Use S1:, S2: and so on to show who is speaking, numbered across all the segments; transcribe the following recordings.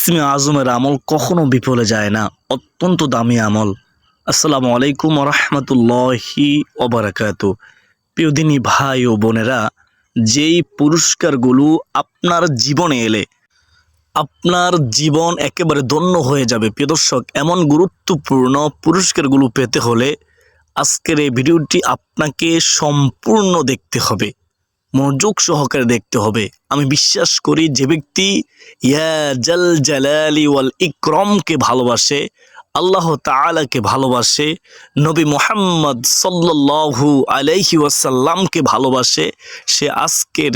S1: ইসমে আজমের আমল কখনো বিফলে যায় না। অত্যন্ত দামি আমল। আসসালামু আলাইকুম রহমতুল্লাহি ওবরাকাত। প্রিয়দিনী ভাই ও বোনেরা, যেই পুরস্কারগুলো আপনার জীবনে এলে, আপনার জীবন একেবারে ধন্য হয়ে যাবে। প্রিয় দর্শক, এমন গুরুত্বপূর্ণ পুরস্কারগুলো পেতে হলে আজকের এই ভিডিওটি আপনাকে সম্পূর্ণ দেখতে হবে। মনোযোগ সহকারে দেখতে হবে। আমি বিশ্বাস করি যে ব্যক্তি ইয়া জল জালালি ওয়াল ইকরমকে ভালোবাসে, আল্লাহ তাআলাকে ভালোবাসে, নবী মোহাম্মদ সাল্লাল্লাহু আলাইহি ওয়াসাল্লামকে ভালোবাসে, সে আজকের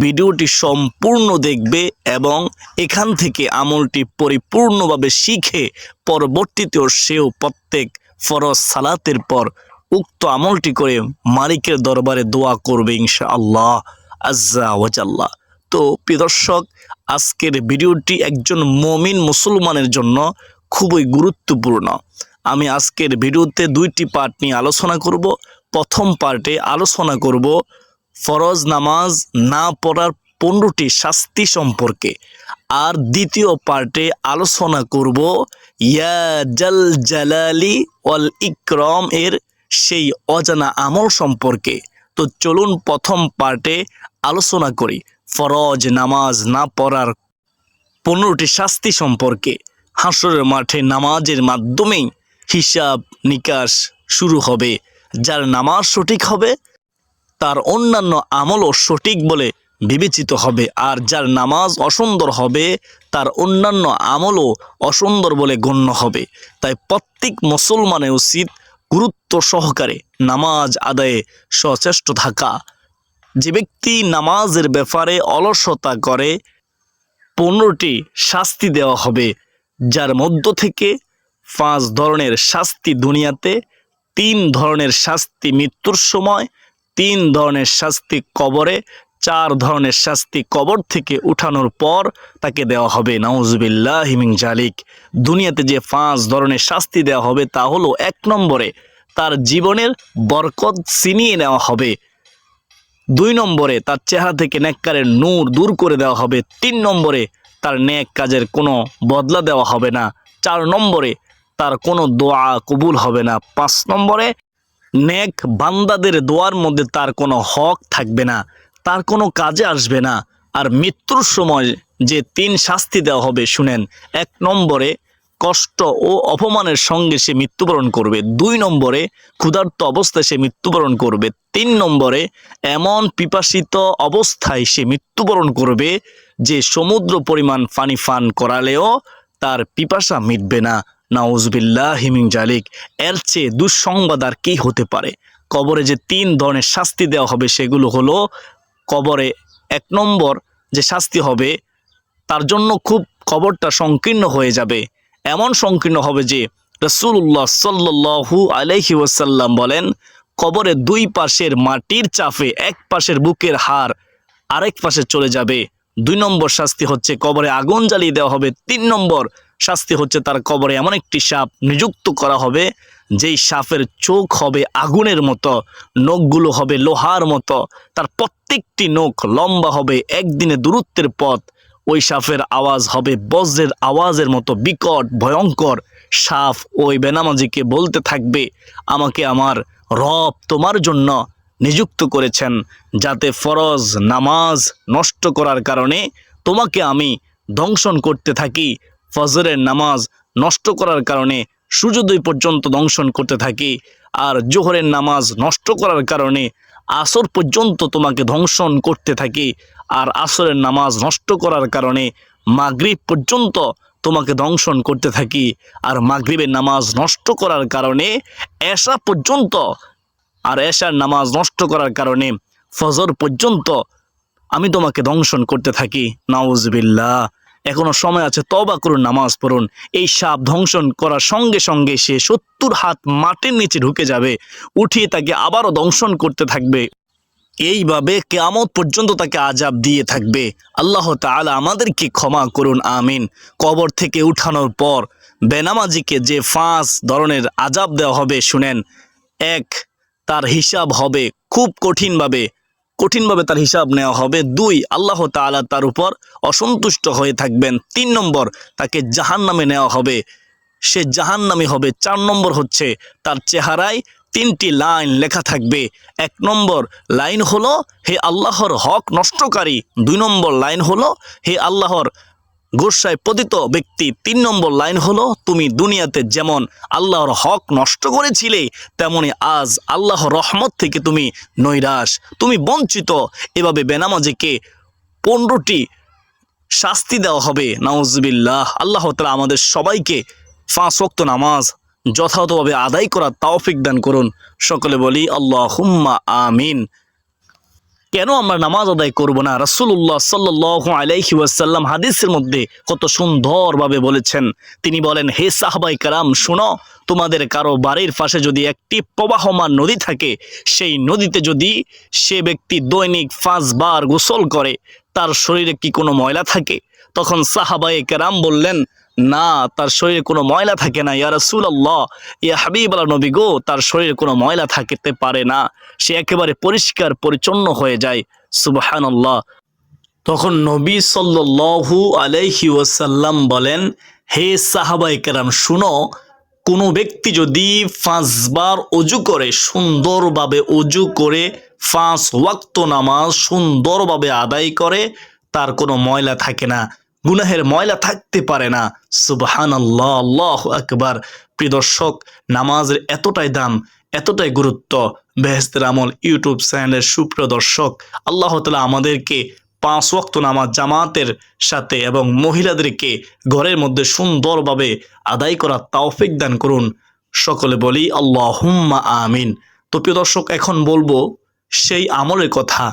S1: ভিডিওটি সম্পূর্ণ দেখবে এবং এখান থেকে আমলটি পরিপূর্ণভাবে শিখে পরবর্তীতেও সেও প্রত্যেক ফরজ সালাতের পর উক্ত আমলটি করে মালিকের দরবারে দোয়া করবে ইনশা আল্লাহ আজ্জা ওয়াজাল্লাহ। তো প্রিয় দর্শক, আজকের ভিডিওটি একজন মমিন মুসলমানের জন্য খুবই গুরুত্বপূর্ণ। আমি আজকের ভিডিওতে দুইটি পার্ট নিয়ে আলোচনা করব। প্রথম পার্টে আলোচনা করব ফরজ নামাজ না পড়ার পনেরোটি শাস্তি সম্পর্কে। আর দ্বিতীয় পার্টে আলোচনা করব ইয়া জাল জালালি ওয়াল ইকরম এর সেই অজানা আমল সম্পর্কে। তো চলুন প্রথম পার্টে আলোচনা করি। ফরজ নামাজ না পড়ার পনেরোটি শাস্তি সম্পর্কে। হাসরের মাঠে নামাজের মাধ্যমেই হিসাব নিকাশ শুরু হবে। যার নামাজ সঠিক হবে, তার অন্যান্য আমলও সঠিক বলে বিবেচিত হবে। আর যার নামাজ অসুন্দর হবে, তার অন্যান্য আমলও অসুন্দর বলে গণ্য হবে। তাই প্রত্যেক মুসলমানের উচিত গুরুত্ব সহকারে নামাজ আদায়ে সচেষ্ট থাকা। যে ব্যক্তি নামাজের ব্যাপারে অলসতা করে পনেরোটি শাস্তি দেওয়া হবে, যার মধ্য থেকে পাঁচ ধরনের শাস্তি দুনিয়াতে, তিন ধরনের শাস্তি মৃত্যুর সময়, তিন ধরনের শাস্তি কবরে, চার ধরনের শাস্তি কবর থেকে উঠানোর পর তাকে দেওয়া হবে। নাউজবিল্লাহ হিমিং জালিক। দুনিয়াতে যে পাঁচ ধরনের শাস্তি দেওয়া হবে তা হলো এক নম্বরে তার জীবনের বরকত ছিনিয়ে নেওয়া হবে। দুই নম্বরে তার চেহারা থেকে নেককারের নূর দূর করে দেওয়া হবে। তিন নম্বরে তার নেক কাজের কোনো বদলা দেওয়া হবে না। চার নম্বরে তার কোনো দোয়া কবুল হবে না। পাঁচ নম্বরে নেক বান্দাদের দোয়ার মধ্যে তার কোনো হক থাকবে না। তার কোনো কাজে আসবে না। আর মৃত্যুর সময় যে তিন শাস্তি দেওয়া হবে, শুনেন, এক নম্বরে কষ্ট ও অপমানের সঙ্গে সে মৃত্যুবরণ করবে। দুই নম্বরে ক্ষুধার্ত অবস্থায় সে মৃত্যুবরণ করবে। তিন নম্বরে এমন পিপাসিত অবস্থায় সে মৃত্যুবরণ করবে যে সমুদ্র পরিমাণ পানি ফান করালেও তার পিপাসা মিটবে না। নাউজবিল্লাহ হিমিং জালিক। এর চেয়ে দুঃসংবাদ আর কি হতে পারে? কবরে যে তিন ধরনের শাস্তি দেওয়া হবে সেগুলো হলো, কবরে এক নম্বর যে শাস্তি হবে, তার জন্য খুব কবরটা সংকীর্ণ হয়ে যাবে। এমন সংকীর্ণ হবে যে রসুল্লাহ সাল্লু আলহি ওয়াসাল্লাম বলেন, কবরে দুই পাশের মাটির চাপে এক পাশের বুকের হার আরেক পাশে চলে যাবে। দুই নম্বর শাস্তি হচ্ছে কবরে আগুন জ্বালিয়ে দেওয়া হবে। তিন নম্বর শাস্তি হচ্ছে তার কবরে এমন একটি সাপ নিযুক্ত করা হবে, যেই সাপের চোখ হবে আগুনের মতো, নখগুলো হবে লোহার মতো। তার প্রত্যেকটি নখ লম্বা হবে, একদিনে দূরত্বের পথ ওই সাপের আওয়াজ হবে বজ্রের আওয়াজের মতো বিকট, ভয়ঙ্কর। সাপ ওই বেনামাজিকে বলতে থাকবে, আমাকে আমার রব তোমার জন্য নিযুক্ত করেছেন, যাতে ফরজ নামাজ নষ্ট করার কারণে তোমাকে আমি দংশন করতে থাকি, ফজরের নামাজ নষ্ট করার কারণে সূর্যোদয় পর্যন্ত দংশন করতে থাকি, আর জোহরের নামাজ নষ্ট করার কারণে আসর পর্যন্ত তোমাকে ধ্বংসন করতে থাকি আর আসরের নামাজ নষ্ট করার কারণে মাগরিব পর্যন্ত তোমাকে দংশন করতে থাকি আর মাগরিবের নামাজ নষ্ট করার কারণে এশা পর্যন্ত আর এশার নামাজ নষ্ট করার কারণে ফজর পর্যন্ত আমি তোমাকে দংশন করতে থাকি। নাউজবিল্লাহ। এখনও সময় আছে তবা করুন, নামাজ পড়ুন। এই সাপ ধ্বংসন করার সঙ্গে সঙ্গে সে সত্তর হাত মাটির নিচে ঢুকে যাবে, উঠিয়ে তাকে আবারও দংশন করতে থাকবে। এইভাবে কেয়ামত পর্যন্ত তাকে আজাব দিয়ে থাকবে। আল্লাহ তাআলা আমাদেরকে ক্ষমা করুন, আমিন। কবর থেকে উঠানোর পর বেনামাজিকে যে ফাঁস ধরনের আজাব দেওয়া হবে, শুনেন। এক, তার হিসাব হবে খুব কঠিনভাবে। কঠিনভাবে তার হিসাব নেওয়া হবে। দুই, আল্লাহ তালা তার উপর অসন্তুষ্ট হয়ে থাকবেন। তিন নম্বর, তাকে জাহান নামে নেওয়া হবে। সে জাহান্নামি হবে। চার নম্বর হচ্ছে তার চেহারায় তিনটি লাইন লেখা থাকবে। এক নম্বর লাইন হলো, হে আল্লাহর হক নষ্টকারী। দুই নম্বর লাইন হলো, হে আল্লাহর গোসায় পতিত ব্যক্তি তিন নম্বর লাইন হলো, তুমি দুনিয়াতে যেমন আল্লাহর হক নষ্ট করেছিলে, তেমনি আজ আল্লাহর রহমত থেকে তুমি নৈরাশ। তুমি বঞ্চিত। এভাবে বেনামাজিকে পনেরোটি শাস্তি দেওয়া হবে। নাউজবিল্লাহ। আল্লাহ তালা আমাদের সবাইকে পাঁচ ওয়াক্ত নামাজ যথাযথভাবে আদায় করার তাওফিক দান করুন। সকলে বলি আল্লাহ হুম্মা আমিন। কেন আমরা নামাজ আদায় করব না? রাসূলুল্লাহ সাল্লাল্লাহু আলাইহি ওয়াসাল্লাম হাদিসের মধ্যে কত সুন্দরভাবে বলেছেন। তিনি বলেন, হে সাহাবাই কারাম, শুনো, তোমাদের কারও বাড়ির পাশে যদি একটি প্রবাহমান নদী থাকে, সেই নদীতে যদি সে ব্যক্তি দৈনিক পাঁচবার গোসল করে, তার শরীরে কি কোনো ময়লা থাকে? তখন সাহাবাই কেরাম বললেন না, তার শরীরে কোনো ময়লা থাকে না। ইয়া রাসূলুল্লাহ ইয়া হাবিব আল্লাহ নবী গো, তার শরীরে কোনো ময়লা থাকতে পারে না। সে একেবারে পরিষ্কার, পরিচ্ছন্ন হয়ে যায়। সুবহানাল্লাহ। তখন নবী সাল্লাল্লাহু আলাইহি ওয়াসাল্লাম বলেন, হে সাহাবাই কেরাম, শুনো, কোনো ব্যক্তি যদি পাঁচবার অজু করে, সুন্দরভাবে অজু করে, পাঁচ ওয়াক্ত নামাজ সুন্দরভাবে আদায় করে, তার কোনো ময়লা থাকে না। গুনাহের ময়লা থাকতে পারে না। সুবহান আল্লাহ আল্লাহ আকবার। প্রিয় দর্শক, নামাজের এতটাই দাম, এতটাই গুরুত্ব বেহেস্তের আমল ইউটিউব চ্যানেলের সুপ্রিয় দর্শক, আল্লাহ তালা আমাদেরকে পাঁচ ওয়াক্ত নামাজ জামাতের সাথে এবং মহিলাদেরকে ঘরের মধ্যে সুন্দরভাবে আদায় করার তাওফিক দান করুন। সকলে বলি আল্লাহ আমিন। তো প্রিয় দর্শক, এখন বলব, সেই আমলের কথা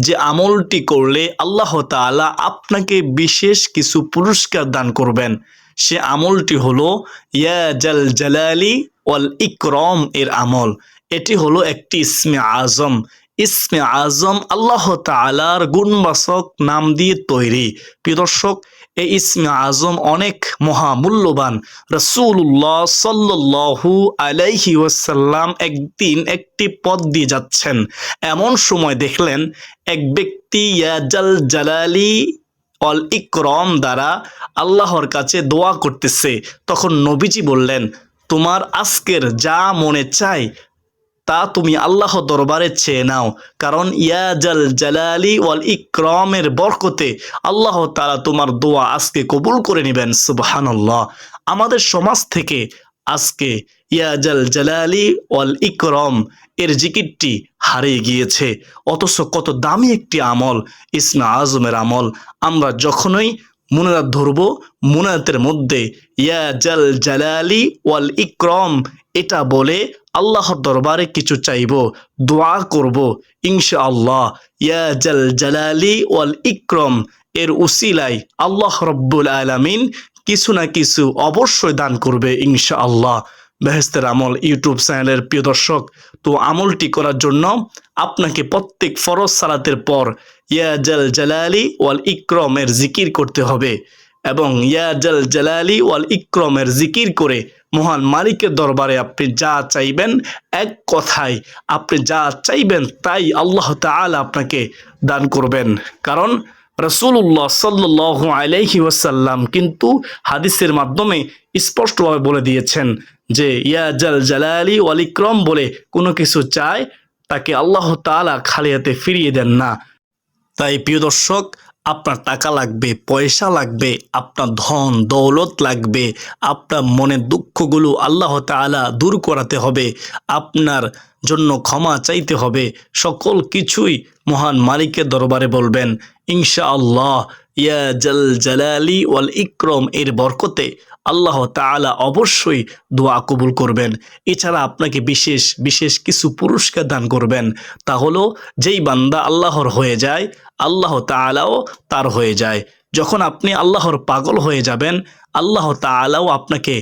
S1: যে আমলটি করলে আল্লাহ তাআলা আপনাকে বিশেষ কিছু পুরস্কার দান করবেন। সে আমলটি হলো, ইয়া জাল জালালি ওয়াল ইকরম এর আমল। এটি হলো একটি ইসমে আজম। ইসমে আজম আল্লাহ তাআলার গুণবাচক নাম দিয়ে তৈরি। প্রিয় দর্শক, এই ইসমে আজম অনেক মহামূল্যবান। রসুল্লাহ সাল্লু আলাইহি ওয়াসাল্লাম একদিন একটি পদ দিয়ে যাচ্ছেন। এমন সময় দেখলেন, এক ব্যক্তি ইয়াজাল জালালি অল ইকরম দ্বারা আল্লাহর কাছে দোয়া করতেছে। তখন নবীজি বললেন, তোমার আজকের যা মনে চায় তা তুমি আল্লাহ দরবারে চেয়ে নাও। কারণ ইয়াজাল জালালি ওয়াল ইকরমের বরকতে আল্লাহ তারা তোমার দোয়া আজকে কবুল করে নেবেন, সুবহানাল্লাহ। আমাদের সমাজ থেকে আজকে ইয়াজাল জালালি ওয়াল ইকরম এর জিকিরটি হারিয়ে গিয়েছে। অথচ কত দামি একটি আমল ইসমা আজমের আমল। আমরা যখনই মুনাজাত ধরব, মুনাজাতের মধ্যে ইয়া জাল জালালি ওয়াল ইক্রম এটা বলে আল্লাহর দরবারে কিছু চাইব, দোয়া করব ইনশা আল্লাহ ইয়া জাল জালালি ওয়াল ইক্রম, এর উসিলাই আল্লাহ রব্বুল আলামিন কিছু না কিছু অবশ্যই দান করবে ইনশা আল্লাহ বেহেস্তের আমল ইউটিউব চ্যানেলের প্রিয় দর্শক, তো আমলটি করার জন্য আপনাকে প্রত্যেক ফরজ সালাতের পর ইয়া জাল জালালি ওয়াল ইকরমের জিকির করতে হবে। এবং ইয়া জাল জালালি ওয়াল ইক্রমের জিকির করে মহান মালিকের দরবারে আপনি যা চাইবেন এক কথায় আপনি যা চাইবেন তাই আল্লাহ তাআলা আপনাকে দান করবেন। কারণ রসুল্লাহ সাল্লাহ আলাইহি ওয়াসাল্লাম কিন্তু হাদিসের মাধ্যমে স্পষ্টভাবে বলে দিয়েছেন যে ইয়া জাল জালালি ওয়াল ইক্রম বলে কোনো কিছু চায় তাকে আল্লাহ তাআলা খালি হাতে ফিরিয়ে দেন না। তাই প্রিয় দর্শক আপনার টাকা লাগবে, পয়সা লাগবে, আপনার ধন, দৌলত লাগবে, আপনার মনের দুঃখগুলো আল্লাহ তালা দূর করাতে হবে, আপনার জন্য ক্ষমা চাইতে হবে, সকল কিছুই মহান মালিকের দরবারে বলবেন ইনশা আল্লাহ ইয়া জল জালালি ওয়াল ইক্রম, এর বরকতে আল্লাহ তাআলা অবশ্যই দোয়া কবুল করবেন। এছাড়া আপনাকে বিশেষ বিশেষ কিছু পুরস্কার দান করবেন। তা হলো, যেই বান্দা আল্লাহর হয়ে যায়, আল্লাহ তাআলাও তার হয়ে যায়। যখন আপনি আল্লাহর পাগল হয়ে যাবেন, আল্লাহ তাআলাও আপনাকে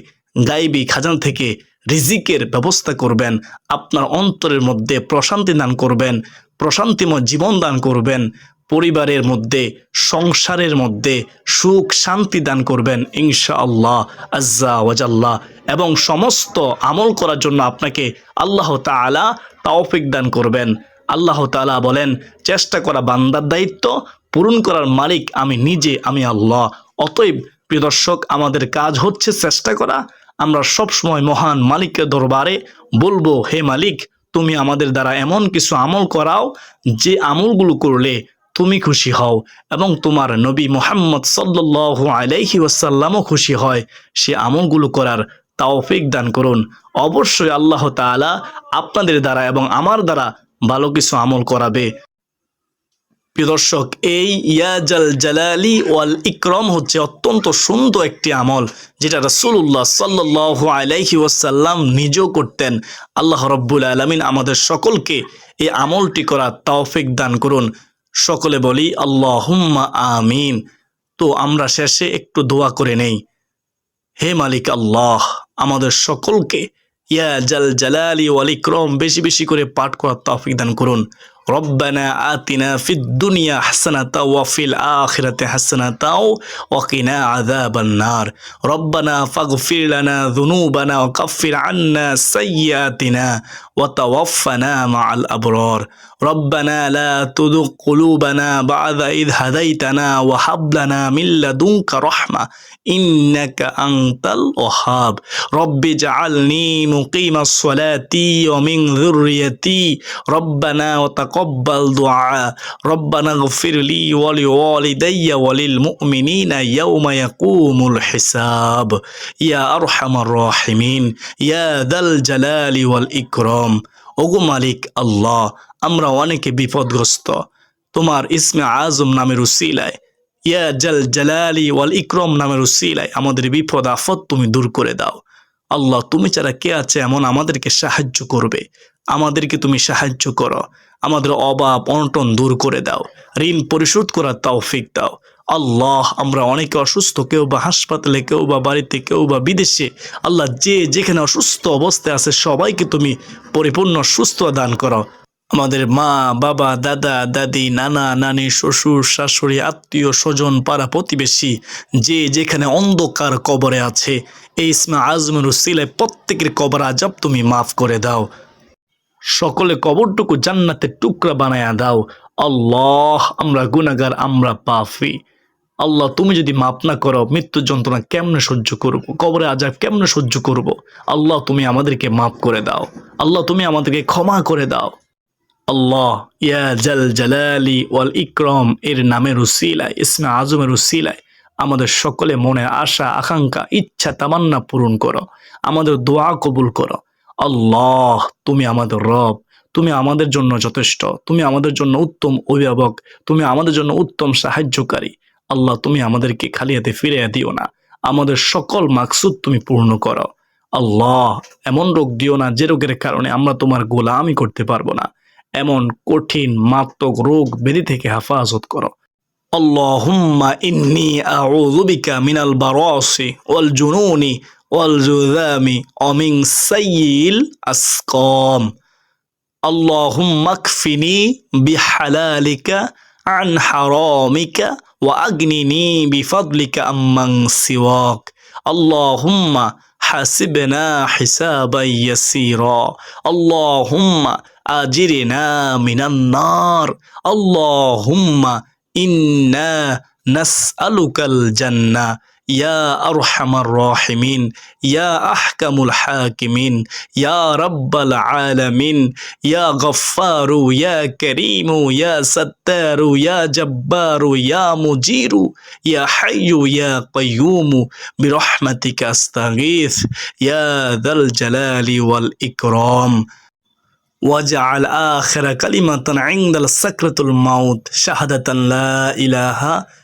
S1: গাইবি খাজান থেকে রিজিকের ব্যবস্থা করবেন। আপনার অন্তরের মধ্যে প্রশান্তি দান করবেন, প্রশান্তিময় জীবন দান করবেন। পরিবারের মধ্যে, সংসারের মধ্যে সুখ শান্তি দান করবেন ইনশা আল্লাহ আজ্জা ওয়াজাল্লাহ। এবং সমস্ত আমল করার জন্য আপনাকে আল্লাহ তাআলা তাওফিক দান করবেন। আল্লাহ তাআলা বলেন, চেষ্টা করা বান্দার দায়িত্ব, পূরণ করার মালিক আমি নিজে, আমি আল্লাহ। অতএব প্রিয় দর্শক, আমাদের কাজ হচ্ছে চেষ্টা করা। আমরা সব সময় মহান মালিকের দরবারে বলব, হে মালিক, তুমি আমাদের দ্বারা এমন কিছু আমল করাও, যে আমলগুলো করলে তুমি খুশি হও এবং তোমার নবী মোহাম্মদ সাল্লাহ আলাইহি ওয়াসাল্লামও খুশি হয়। সে আমলগুলো করার তাওফিক দান করুন। অবশ্যই আল্লাহ তাআলা আপনাদের দ্বারা এবং আমার দ্বারা ভালো কিছু আমল করাবে। প্রিয় দর্শক, এই ইয়াজাল জালালি ওয়াল ইকরম হচ্ছে অত্যন্ত সুন্দর একটি আমল যেটা রাসূলুল্লাহ সাল্লাল্লাহু আলাইহি ওয়াসাল্লাম নিজেও করতেন। আল্লাহ রব্বুল আলামিন আমাদের সকলকে এই আমলটি করার তৌফিক দান করুন। সকলে বলি, আল্লাহুম্মা আমিন। তো আমরা শেষে একটু দোয়া করে নেই। হে মালিক আল্লাহ, আমাদের সকলকে ইয়া জাল জালালি ওয়ালিক্রম বেশি বেশি করে পাঠ করার তফিক দান করুন। ربنا آتنا في الدنيا حسنة وفي الآخرة حسنة وقنا عذاب النار. ربنا فاغفر لنا ذنوبنا وكفر عنا سيئاتنا وتوفنا مع الأبرار. ربنا لا تذق قلوبنا بعد إذ هديتنا وهب لنا من لدنك رحمة إنك أنت الوهاب. رب اجعلني مقيم الصلاة ومن ذريتي. ربنا وتقبل তাকাব্বাল দুআ। রব্বানা গফির লি ওয়ালি ওয়ালিদাইয়া ওয়ালিল মুমিনিনা ইয়াউমা ইয়াকুমুল হিসাব। ইয়া আরহামার রাহিমিন, ইয়া দাল জালালি ওয়াল ইকরাম। ওগো মালিক আল্লাহ, আমরা অনেকে বিপদগ্রস্ত। তোমার ইসমে আজম নামের উসিলায়, ইয়া জাল জালালি ওয়াল ইকরম নামের উসিলায় আমাদের বিপদ, আফত তুমি দূর করে দাও। আল্লাহ, তুমি ছাড়া কে আছে এমন আমাদেরকে সাহায্য করবে? আমাদেরকে তুমি সাহায্য করো। আমাদের অভাব অনটন দূর করে দাও। ঋণ পরিশোধ করার তৌফিক দাও। আল্লাহ, আমরা অনেকে অসুস্থ কেউ বা হাসপাতালে কেউ বা বাড়িতে কেউ বা বিদেশে, আল্লাহ যে যেখানে অসুস্থ অবস্থায় আছে, সবাইকে তুমি পরিপূর্ণ সুস্থ দান করো। আমাদের মা, বাবা, দাদা, দাদি, নানা, নানি, শ্বশুর, শাশুড়ি, আত্মীয়, স্বজন, পাড়া প্রতিবেশী, যে যেখানে অন্ধকার কবরে আছে, এই ইসমা আজমের উসিলায় প্রত্যেকের কবর আজাব তুমি মাফ করে দাও। সকলে কবরটুকু জান্নাতের টুকরা বানায়া দাও। আল্লাহ, আমরা গুনাগার আমরা পাফি আল্লাহ, তুমি যদি মাপ না করো মৃত্যু যন্ত্রণা কেমনে সহ্য করব? কবরে আজাব কেমনে সহ্য করব? আল্লাহ, তুমি আমাদেরকে মাফ করে দাও। আল্লাহ, তুমি আমাদেরকে ক্ষমা করে দাও। আল্লাহ, ইয়া জাল জালালি ওয়াল ইকরম, এর নামের উসিলায়, ইসমে আজমের উসিলায়, আমাদের সকলে মনে আশা, আকাঙ্ক্ষা, ইচ্ছা, তামান্না পূরণ করো। আমাদের দোয়া কবুল করো। আল্লাহ, তুমি আমাদের রব, তুমি আমাদের জন্য যথেষ্ট, তুমি আমাদের জন্য উত্তম অভিভাবক, তুমি আমাদের জন্য উত্তম সাহায্যকারী। আল্লাহ, তুমি আমাদেরকে খালি হাতে ফিরে দিও না। আমাদের সকল মাকসুদ তুমি পূর্ণ করো। আল্লাহ, এমন রোগ দিও না যে রোগের কারণে আমরা তোমার গোলামি করতে পারব না। এমন কঠিন মারাত্মক রোগ বেদি থেকে হেফাজত করো। আল্লাহুম্মা ইন্নি আউযু বিকা মিনাল বারাসি ওয়াল জুনুনি والجذام ومن سيء الأسقام اللهم اكفني بحلالك عن حرامك وأغنني بفضلك عمن سواك. اللهم حاسبنا حسابا يسيرا. اللهم أجرنا من النار. اللهم إنا نسألك الجنة. يا أرحم الراحمين يا أحكم الحاكمين يا رب العالمين يا غفار يا كريم يا ستار يا جبار يا مجير يا حي يا قيوم برحمتك أستغيث يا ذا الجلال والإكرام. واجعل آخر كلمة عند السكرة الموت شهادة لا إله إلا